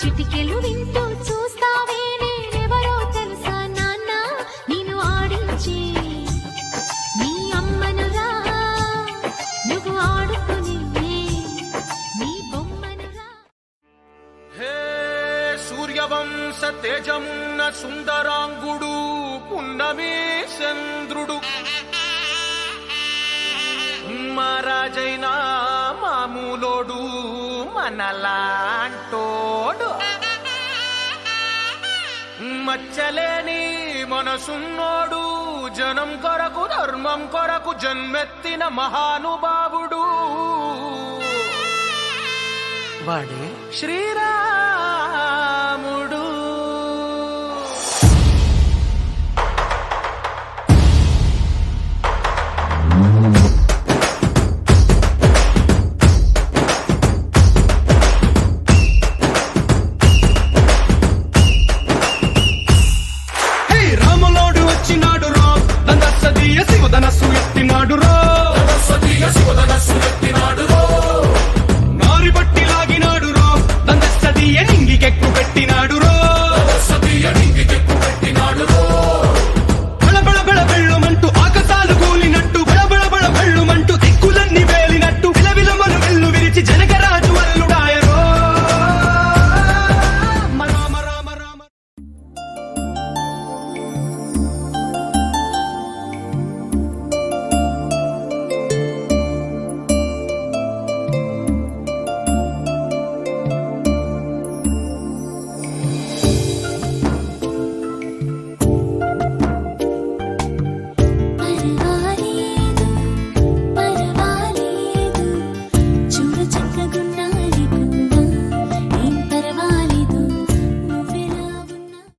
చిటికెలు వింటూ చూస్తావే నేనెవరో తెలుసా నాన్న? నేను ఆడించి నీ అమ్మనురా నువ్వు ఆడుకుని నీ బొమ్మనురా. హే సూర్యవంశ తేజమున్న సుందరాంగుడు పున్నమే చంద్రుడు. రాజైనా మామూలోడు మనలాంటోడు. మచ్చలేని మనసున్నోడు జనం కొరకు ధర్మం కొరకు జన్మెత్తిన మహానుభావుడు. వాడే శ్రీరామ